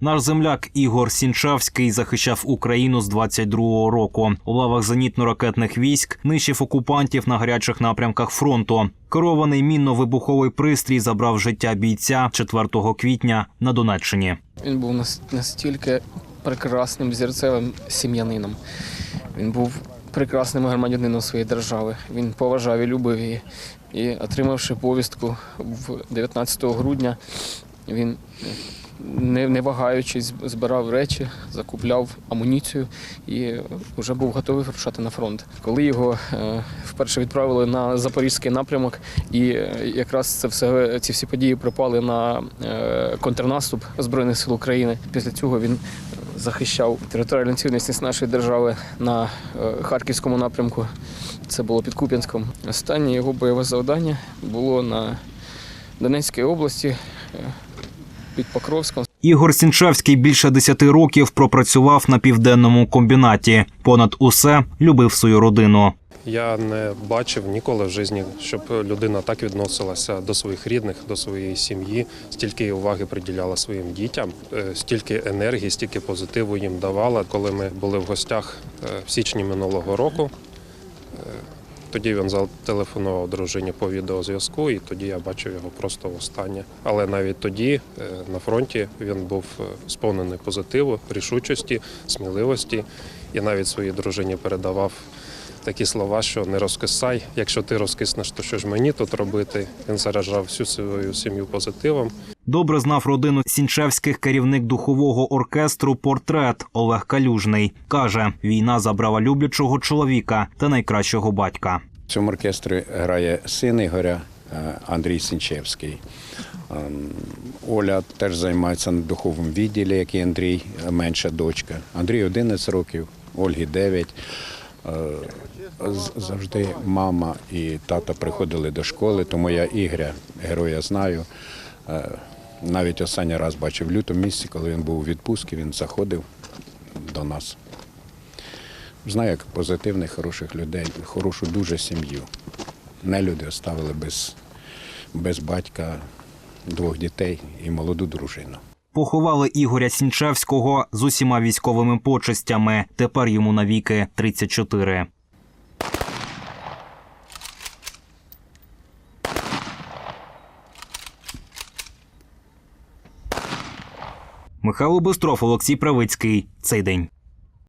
Наш земляк Ігор Сінчавський захищав Україну з 22-го року. У лавах зенітно-ракетних військ нищив окупантів на гарячих напрямках фронту. Керований мінно-вибуховий пристрій забрав життя бійця 4 квітня на Донеччині. Він був настільки прекрасним зірцевим сім'янином. Він був прекрасним громадянином своєї держави. Він поважав і любив її. І отримавши повістку в 19 грудня, він не, не вагаючись збирав речі, закупляв амуніцію і вже був готовий вирушати на фронт. Коли його е, вперше відправили на запорізький напрямок, і е, якраз це все ці всі події припали на е, контрнаступ збройних сил України. Після цього він захищав територіальну цілісність нашої держави на харківському напрямку. Це було під Куп'янськом. Останнє його бойове завдання було на Донецькій області під Покровськом. Ігор Сінчавський більше 10 років пропрацював на південному комбінаті. Понад усе любив свою родину. Я не бачив ніколи в житті, щоб людина так відносилася до своїх рідних, до своєї сім'ї, стільки уваги приділяла своїм дітям, е, стільки енергії, стільки позитиву їм давала. Коли ми були в гостях е, в січні минулого року, тоді він зателефонував дружині по відеозв'язку, і тоді я бачив його просто востаннє. Але навіть тоді е, на фронті він був е, сповнений позитиву, рішучості, сміливості, і навіть своїй дружині передавав такі слова, що не розкисай. Якщо ти розкиснеш, то що ж мені тут робити? Він заражав всю свою сім'ю позитивом. Добре знав родину Сінчевських керівник духового оркестру Портрет Олег Калюжний. Каже, війна забрала люблячого чоловіка та найкращого батька. В цьому оркестрі грає син Ігоря е, Андрій Сінчевський. Ем, Оля теж займається на духовому відділі, як і Андрій, е, менша дочка. Андрій 11 років, Ольгі 9. Е, Завжди мама і тата приходили до школи, тому я Ігоря, героя знаю. Е, Навіть останній раз бачив в лютому місяці, коли він був у відпустці, він заходив до нас. Знаю, як позитивних, хороших людей, хорошу дуже сім'ю. Не люди оставили без, без батька двох дітей і молоду дружину. Поховали Ігоря Сінчевського з усіма військовими почестями. Тепер йому навіки 34. Михайло Бистров, Олексій Правицький. Цей день.